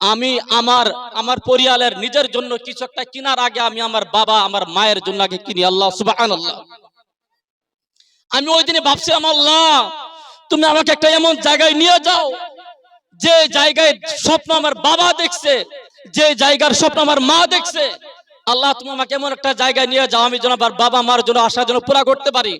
আমি আমার আমার পরিয়ালের নিজের জন্য কিছু একটা কিনার আগে আমি আমার বাবা আমার মায়ের জন্য আগে কিনি। আল্লাহ সুবাহান আল্লাহ আমি ওই দিনে ভাবছিলাম আল্লাহ তুমি আমাকে একটা এমন জায়গায় নিয়ে যাও যে জায়গায় স্বপ্ন আমার বাবা দেখছে যে জায়গার স্বপ্ন আমার মা দেখছে আল্লাহ, তুমি আমাকে এমন একটা জায়গায় নিয়ে যাও, আমি যেন আমার বাবা মার জন্য আশা যেন পুরা করতে পারি।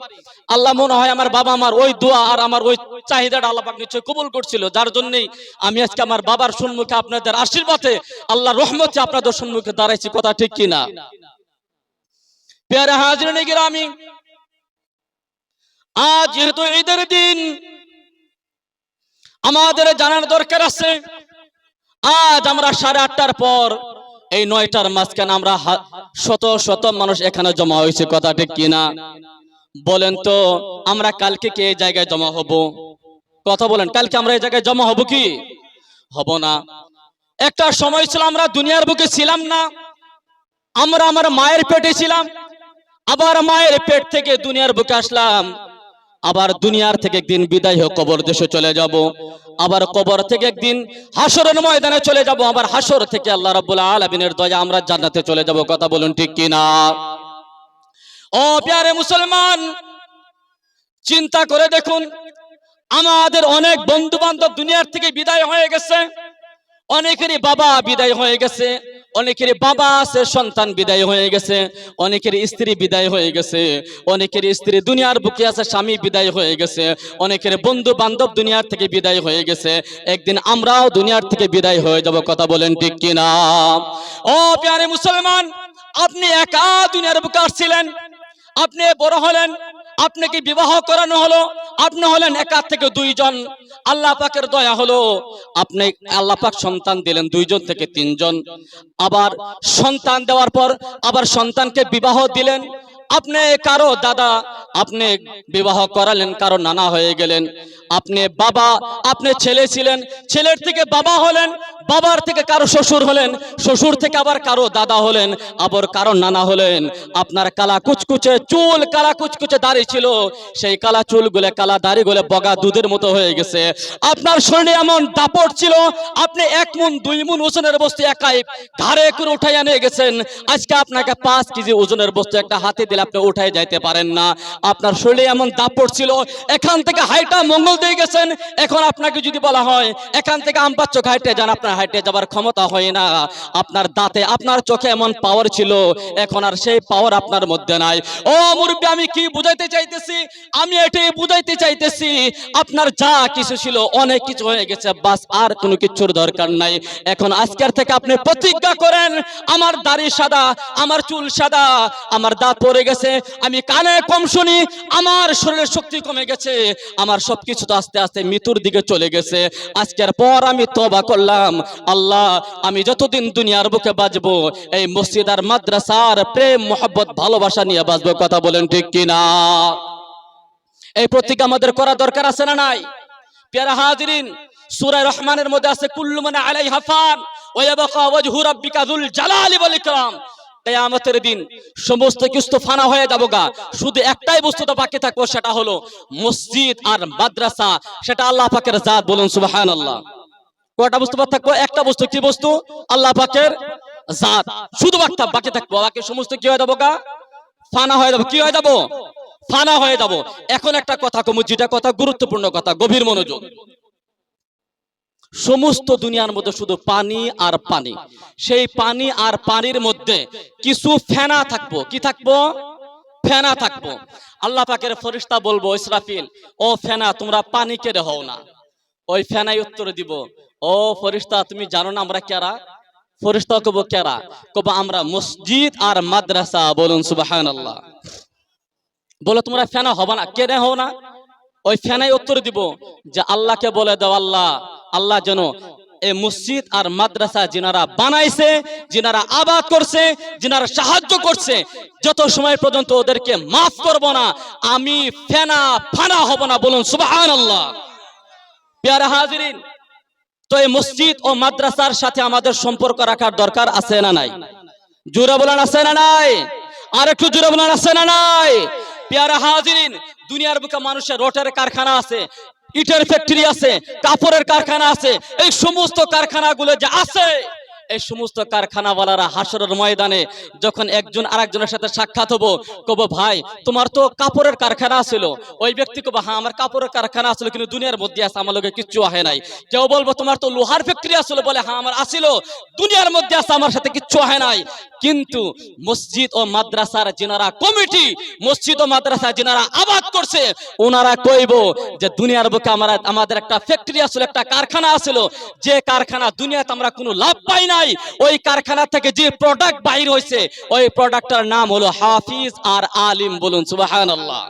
আল্লাহ মনে হয় আমার বাবা মার ওই দোয়া আর আমার ওই চাহিদাটা আল্লাহ পাক নিশ্চয় কবুল করছিল। যার জন্যই আমি আজকে আমার বাবার সম্মুখে আপনাদের আশীর্বাদে আল্লাহ রহমতে আপনাদের সম্মুখে দাঁড়াইছি, কথা ঠিক কিনা? পেয়ারা হাজির আমি আজ যেহেতু ঈদের দিন, আমাদের জানার দরকার আছে, আজ আমরা সাড়ে আটটার পর এই নয়টার মাঝখানে আমরা শত শত মানুষ এখানে জমা হয়েছে, কথা ঠিক কিনা? বলেন তো, আমরা কালকে কি এই জায়গায় জমা হব? কথা বলেন, কালকে আমরা এই জায়গায় জমা হব কি? হব না। একটা সময় ছিল আমরা দুনিয়ার বুকে ছিলাম না, আমরা আমার মায়ের পেটে ছিলাম, আবার মায়ের পেট থেকে দুনিয়ার বুকে আসলাম। আবার দুনিয়ার থেকে একদিন বিদায় হোক কবর দেশে চলে যাব। আবার কবর থেকে একদিন হাসরের ময়দানে চলে যাব। আবার হাসর থেকে আল্লাহ রাব্বুল আলামিনের দয়া আমরা জান্নাতে চলে যাব। কথা বলুন ঠিক কি না ও প্যারে মুসলমান, চিন্তা করে দেখুন, আমাদের অনেক বন্ধু বান্ধব দুনিয়ার থেকে বিদায় হয়ে গেছে। অনেকেরই বাবা বিদায় হয়ে গেছে। অনেকেরই বাবা আছে, সন্তান বিদায় হয়ে গেছে, অনেকের স্ত্রী বিদায় হয়ে গেছে, অনেকের স্ত্রী দুনিয়ার বুকে আছে, স্বামী বিদায় হয়ে গেছে, অনেকের বন্ধু বান্ধব দুনিয়ার থেকে বিদায় হয়ে গেছে, একদিন আমরাও দুনিয়ার থেকে বিদায় হয়ে যাব, কথা বলেন ঠিক কিনা? ও প্যারে মুসলমান, আপনি একা দুনিয়ার বুকে আসছিলেন, আপনি বড় হলেন আপনাকে বিবাহ করানো হলো। আপনি হলেন একা থেকে দুইজন। আল্লাহ পাকের দয়া হলো। আপনি আল্লাহ পাক সন্তান দিলেন দুইজন থেকে তিনজন। আবার সন্তান দেওয়ার পর আবার সন্তানকে বিবাহ দিলেন। আপনি কারও দাদা, আপনি বিবাহ করালেন, কারও নানা হয়ে গেলেন। আপনি বাবা, আপনি ছেলে ছিলেন, ছেলের থেকে বাবা হলেন, বাবার থেকে কারও শ্বশুর হলেন, শ্বশুর থেকে আবার কারও দাদা হলেন, আবার কারও নানা হলেন। আপনার কালা কুচকুচে চুল, কালা কুচকুচে দাড়ি ছিল, সেই কালা চুল চুলগুলো কালা দাড়িগুলো বগা দুধের মতো হয়ে গেছে। আপনার শরীরে এমন দাপট ছিল, আপনি এক মুন, দুই মুন ওজনের বস্তু একাই ধারে করে উঠাইয়া নিয়ে গেছেন। আজকে আপনাকে পাঁচ কেজি ওজনের বস্তু একটা হাতে দিলে আপনি উঠাই যাইতে পারেন না। আপনার শরীরে এমন দাপট ছিল, এখান থেকে হাইটা মঙ্গল দিয়ে গেছেন। এখন আপনাকে যদি বলা হয়, এখান থেকে আমপাচ্ছ হাইটে যান, আপনার হাইটে যাবার ক্ষমতা হয় না। আপনার দাঁতে, আপনার চোখে এমন পাওয়ার ছিল, এখন আর সেই পাওয়ার আপনার মধ্যে নাই। ও মুরব্বী, আমি কি বুঝাইতে চাইতেছি? আমি এটাই বুঝাইতে চাইতেছি, আপনার যা কিছু ছিল, অনেক কিছু হয়ে গেছে, বাস আর কোনো কিছুর দরকার নাই। এখন আজকের থেকে আপনি প্রতিজ্ঞা করেন, আমার দাড়ি সাদা, আমার চুল সাদা, আমার দাঁত পড়ে গেছে, আমি কানে কম শুনি, আমার শরীরের শক্তি কমে গেছে, আমার সবকিছু তো আস্তে আস্তে মৃত্যুর দিকে চলে গেছে। আজকের পর আমি তবা করলাম। আল্লাহ, আমি যতদিন দুনিয়ার বুকে বাঁচবো, এই মসজিদ আর মাদ্রাসার প্রেম, মোহাব্বত, ভালোবাসা নিয়ে বাঁচবো, কথা বলেন ঠিক কিনা? এই প্রতিজ্ঞা আমাদের করা দরকার আছে না নাই? পেয়ারা হাজিরিন, সূরা রহমানের মধ্যে আছে, কুল্লু মানে আলাই ফান, ওয়া ইয়াবকা ওয়াজহু রাব্বিকা যুল জালালি ওয়াল ইকরাম। কিয়ামতের দিন সমস্ত কিছু তো ফানা হয়ে যাব গা। শুধু একটাই বস্তু তো বাকি থাকব, সেটা হলো মসজিদ আর মাদ্রাসা। সেটা আল্লাহ পাকের জাত, বলুন সুবহানাল্লাহ। কয়টা বস্তু বাদ থাকব? একটা বস্তু, কি বস্তু? আল্লাহ পাকের জাত। শুধু বাকি বাকি থাকব, বাকি সমস্ত কি হয়ে যাব গা? ফানা হয়ে যাব। কি হয়ে যাব? ফানা হয়ে যাব। এখন একটা কথা কমু, যেটা কথা গুরুত্বপূর্ণ কথা, গভীর মনোযোগ। সমস্ত দুনিয়ার মধ্যে শুধু পানি আর পানি। সেই পানি আর পানির মধ্যে কিছু ফেনা থাকব। কি থাকব? ফেনা থাকব। আল্লাহ পাকের ফরিস্তা বলব, ইসরাফিল, ও ফেনা, তোমরা পানি কেড়ে হও না। ওই ফেনাই উত্তর দিব। ও ফরিস্তা, তুমি জানো না আমরা কেরা? ফরিস্তা কব কেরা? কব আমরা মসজিদ আর মাদ্রাসা। বলুন সুবাহান আল্লাহ বলে, তোমরা ফেনা হবা না? কেনে হও না? ওই ফেনাই উত্তর দিব যে আল্লাহকে বলে দাও আল্লাহ আল্লাহ যেন এই মসজিদ আর মাদ্রাসা যিনারা বানাইছে, যিনারা আবাদ করছে, যিনারা সাহায্য করছে, যত সময় পর্যন্ত ওদেরকে মাফ করব না, আমি ফেনা ফানা হব না বলুন সুবাহান আল্লাহ পেয়ারা হাজিরিন, তো এই মসজিদ ও মাদ্রাসার সাথে আমাদের সম্পর্ক রাখার দরকার আছে না নাই? জোরে বলেন আছে না নাই? আর একটু জোরে বলেন আছে না নাই? পেয়ারা হাজিরিন, দুনিয়ার বুকে মানুষের রোটের কারখানা আছে, ইটের ফ্যাক্টরি আছে, কাপড়ের কারখানা আছে, এই সমস্ত কারখানাগুলো যে আছে এই সমস্ত কারখানাওয়ালারা হাসরের ময়দানে যখন একজন আরেকজনের সাথে সাক্ষাৎ হব, কব, ভাই, তোমার তো কাপড়ের কারখানা ছিল। ওই ব্যক্তি কব হ্যাঁ আমার কাপড়ের কারখানা আসলে কিন্তু দুনিয়ার মধ্যে আছে, আমার লোকে কিচ্ছু আহে নাই। কেউ বলব, তোমার তো লোহার ফ্যাক্টরি আসলে বলে হ্যাঁ আমার আসিল দুনিয়ার মধ্যে আছে, আমার সাথে কিচ্ছু আহে নাই। কিন্তু মসজিদ ও মাদ্রাসার যিনারা কমিটি, মসজিদ ও মাদ্রাসা যিনারা আবাদ করছে ওনারা কইব যে, দুনিয়ার বুকে আমরা, আমাদের একটা ফ্যাক্টরি আসলে একটা কারখানা আসলো যে কারখানা দুনিয়াতে আমরা কোনো লাভ পাই নাই। ওই কারখানা থেকে যে প্রোডাক্ট বাইর হয়েছে ওই প্রোডাক্টটার নাম হলো হাফিজ আর আলিম বলুন, সুবহানাল্লাহ।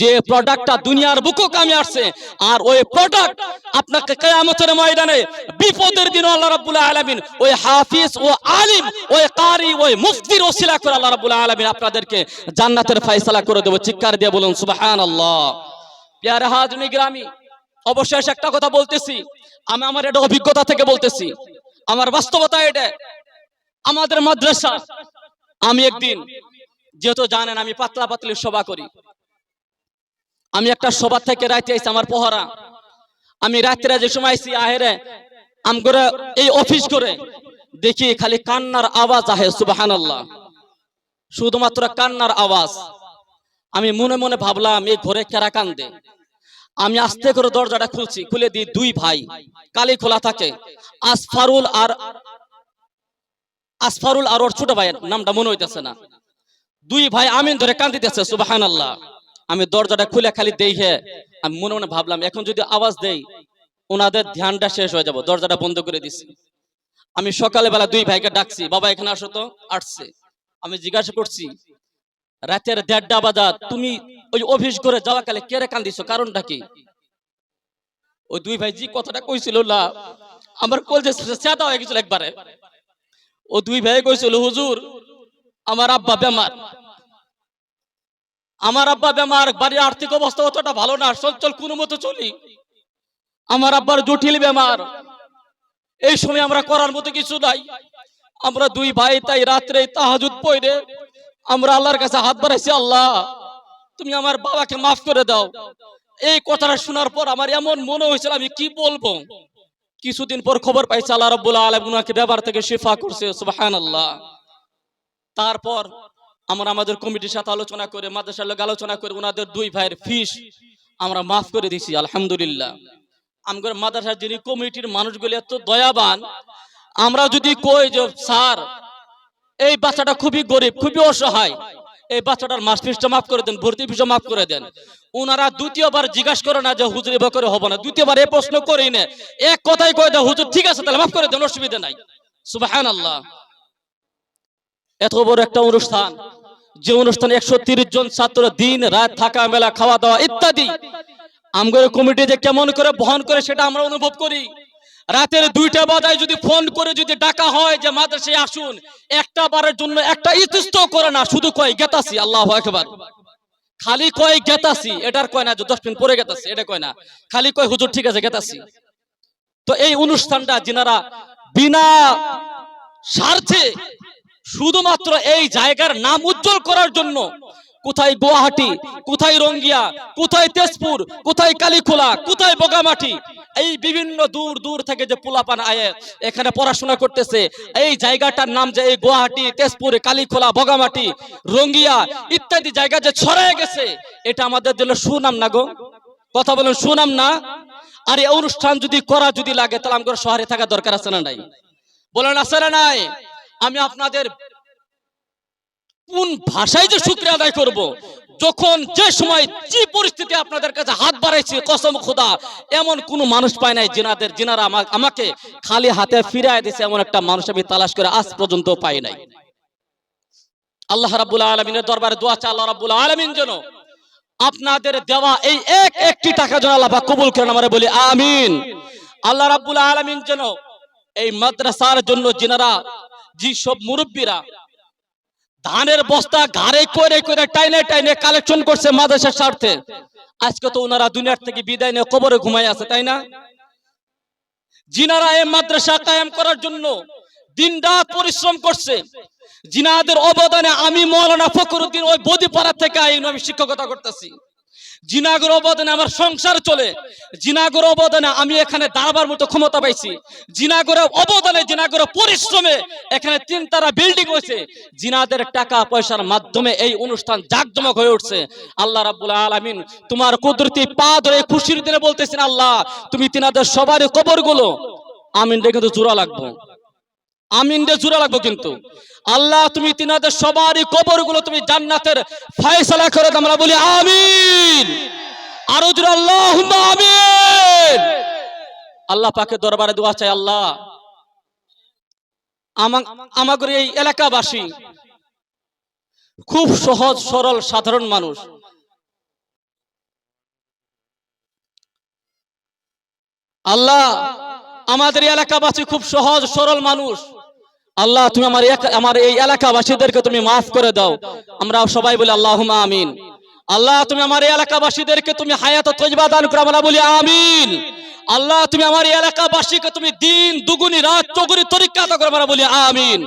যে প্রোডাক্টটা দুনিয়ার বুকও কামে আসছে, আর ওই প্রোডাক্ট আপনাকে কেয়ামতের ময়দানে বিপদের দিন আল্লাহ রাব্বুল আলামিন, ওই হাফিজ ও আলিম, ওই কারি, ওই মুফতির ওসিলা করে আল্লাহ রাব্বুল আলামিন আপনাদেরকে জান্নাতের ফয়সালা করে দেব। চিৎকার দিয়ে বলুন, সুবহানাল্লাহ। প্যারে হাজনি গ্রামী, অবশেষ একটা কথা বলতেছি। আমি আমার এটা অভিজ্ঞতা থেকে বলতেছি। আমার বাস্তবতা এটা। আমাদের মাদ্রাসা, আমি একদিন, যেহেতু জানেন আমি পাতলা পাতলি সভা করি। আমি একটা সভা থেকে রাইতে আইছি আমার পহরা। আমি রাত্রে যে সময় আইছি আহেরে, আম করে এই অফিস করে দেখি খালি কান্নার আওয়াজ আহে, সুবহানাল্লাহ। শুধুমাত্র কান্নার আওয়াজ। আমি মনে মনে ভাবলাম, এই ঘরে কেরা কান্দে? আমি আস্তে করে দরজাটা খুলছি। খুলে দিই দুই ভাই। কালি খোলা থাকে। আসফারুল আর আসফারুল আর ওর ছোট ভাইয়ের নামটা মনে হইতেছে না। দুই ভাই আমিন ধরে কান্দিতেছে সুবাহান আল্লাহ আমি দরজাটা খুলে খালি দেখে আমি মনে মনে ভাবলাম এখন যদি আওয়াজ দেই ওনাদের ধ্যানটা শেষ হয়ে যাব। দরজাটা বন্ধ করে দিছি। আমি সকালে বেলা দুই ভাইকে ডাকছি বাবা এখানে আসো তো। আসছে। আমি জিজ্ঞাসা করছি রাতের দেড়টা বাজাত, তুমি ওই অফিস করে যাওয়া কালে কেড়ে কান্দিছো? কারণটা কি? ওই দুই ভাই জি কথাটা কইছিল না আমার কলজে চেতা হয়ে গেছিল একবারে। ও দুই ভাই কইছিল, হুজুর, আমার আব্বা বেমার। আমার আব্বা বেমার, বাড়ির আর্থিক অবস্থা অতটা ভালো না চল চল কোনো মতো চলি। আমার আব্বার জটিল বেমার। এই সময় আমরা করার মতো কিছু নাই। আমরা দুই ভাই তাই রাত্রে তাহাজুদ পড়ে আমরা আল্লাহর কাছে হাত বাড়াইছি, আল্লাহ, তুমি আমার বাবাকে মাফ করে দাও। এই কথাটা শোনার পর আমার এমন মনে হয়েছিল, আমি কি বলব? কিছুদিন পর খবর পাইছে, আল্লাহ রাব্বুল উনাকে ব্যাপার থেকে শিফা করছে, সুবহানাল্লাহ। তারপর আমরা আমাদের কমিটির সাথে আলোচনা করে, মাদ্রাসার লোক আলোচনা করে ওনাদের দুই ভাইয়ের ফিস আমরা মাফ করে দিছি, আলহামদুলিল্লাহ। আমগর মাদ্রাসার যিনি কমিটির মানুষগুলি এত দয়াবান আমরা যদি কই যে, স্যার এই বাচ্চাটা খুবই গরিব, খুবই অসহায়। এই বাচ্চাটার মাস ফিসটা মাফ করে দেন, ভর্তি ফিসটা মাফ করে দেন। ওনারা দ্বিতীয়বার জিজ্ঞাসা করে না যে হুজুর এবার করে হবে না, দ্বিতীয়বার এই প্রশ্ন করেই না। এক কথাই কয়ে দেয়, হুজুর, ঠিক আছে, তাহলে মাফ করে দেন, অসুবিধা নাই। সুবাহান আল্লাহ এত বড় একটা অনুষ্ঠান, যে অনুষ্ঠানে একশো জন ছাত্র দিন রাত থাকা, মেলা খাওয়া দাওয়া ইত্যাদি আমগর কমিটি যে কেমন করে বহন করে সেটা আমরা অনুভব করি। রাতের দুইটা বাজায় যদি ফোন করে যদি ডাকা হয় যে মাদ্রাসায় আসুন, একটা বারের জন্য একটা ইতস্ত করে না, শুধু কয় গেতাসি আল্লাহ একবার খালি কয় গেতাসি এটার কয় না দশ মিনিট পরে গেতাসি এটা কয় না। খালি কয়, হুজুর, ঠিক আছে গেতাসি তো এই অনুষ্ঠানটা যিনারা বিনা স্বার্থে শুধুমাত্র এই জায়গার নাম উজ্জ্বল করার জন্য, কোথায় গুয়াহাটি, কোথায় রঙ্গিয়া, কোথায় তেজপুর, কোথায় কালীখোলা, কোথায় বগামাটি এই বিভিন্ন দূর দূর থেকে যে পোলাপান আয়ে এখানে পড়াশোনা করতেছে, এই জায়গাটার নাম যে এই গুয়াহাটি, তেজপুর, কালীখোলা, বগামাটি, রঙ্গিয়া ইত্যাদি জায়গা যে ছড়ায় গেছে, এটা আমাদের জন্য সুনাম না গো। কথা বলেন, সুনাম না? আর এই অনুষ্ঠান যদি করা যদি লাগে, তাহলে আমাদের শহরে থাকা দরকার আছে না নাই? বলেন, আছে না নাই? আমি আপনাদের কোন ভাষায় যে শুক্রিয়া আদায় করব যখন যে সময় যে পরিস্থিতি আপনাদের কাছে হাত বাড়াইছি, কসম খোদা, এমন কোন মানুষ পায় নাই জিনাদের জিনারা আমাকে খালি হাতে ফিরায় দিছে, এমন একটা মানুষ আমি তালাশ করে আজ পর্যন্ত পাই নাই। আল্লাহ রাব্বুল আলামিনের দরবারে দোয়া চাই, আল্লাহ রাব্বুল আলামিন যেন আপনাদের দেওয়া এই এক একটি টাকা যেন আল্লাহ কবুল করেন, আমরা বলি আমিন। আল্লাহ রাব্বুল আলামিন যেন এই মাদ্রাসার জন্য যিনারা যে সব মুরব্বীরা ধানের বস্তা ঘাড়ে করে করে টাইনে টাইনে কালেকশন করছে মাদ্রাসার স্বার্থে। আজকে তো ওনারা দুনিয়ার থেকে বিদায় নিয়ে কবরে ঘুমাই আছে, তাই না? জিনারা এই মাদ্রাসা কায়েম করার জন্য দিন রাত পরিশ্রম করছে। জিনাদের অবদানে আমি মৌলানা ফখরুদ্দিন ওই বদিপাড়া থেকে আইন আমি শিক্ষকতা করতেছি। জিনাগর অবদানে আমার সংসার চলে। জিনাগর অবদানে আমি এখানে দাঁড়াবার মতো ক্ষমতা পাইছি। জিনাগরের অবদানে জিনাগরের পরিশ্রমে এখানে তিন তারা বিল্ডিং হয়েছে জিনাদের টাকা পয়সার মাধ্যমে এই অনুষ্ঠান জাকজমক হয়ে উঠছে। আল্লাহ রাব্বুল আলামিন তোমার কুদরতি পা ধরে খুশির দিনে বলতেছেন, আল্লাহ, তুমি তিনাদের সবারই কবরগুলো আমিন রে কিন্তু জোড়া লাগবো। আমিন রে জোড়া লাগবো কিন্তু। আল্লাহ, তুমি তিনাদের সবারই কবরগুলো তুমি জান্নাতের ফয়সালা করে আমরা বলি আমিন। আরও জোরে আল্লাহ আমিন। আল্লাহ পাকে দরবারে দোয়া চাই আল্লাহ। আমা- আমাদের এই এলাকাবাসী খুব সহজ, সরল, সাধারণ মানুষ। আল্লাহ, আমাদের এলাকাবাসী খুব সহজ, সরল মানুষ। আল্লাহ, তুমি আমার আমার এই এলাকাবাসীদেরকে তুমি মাফ করে দাও। আমরা সবাই বলি আল্লাহ আমিন। আল্লাহ, তুমি আমার এই এলাকাবাসীদেরকে তুমি হায়াত তৈবা দান করে। আমরা বলি আমিন। আল্লাহ, তুমি আমার এই এলাকাবাসীকে তুমি দিন, দুগুনি, রাত, চৌগুনি তরিকা করে। আমরা বলি আমিন।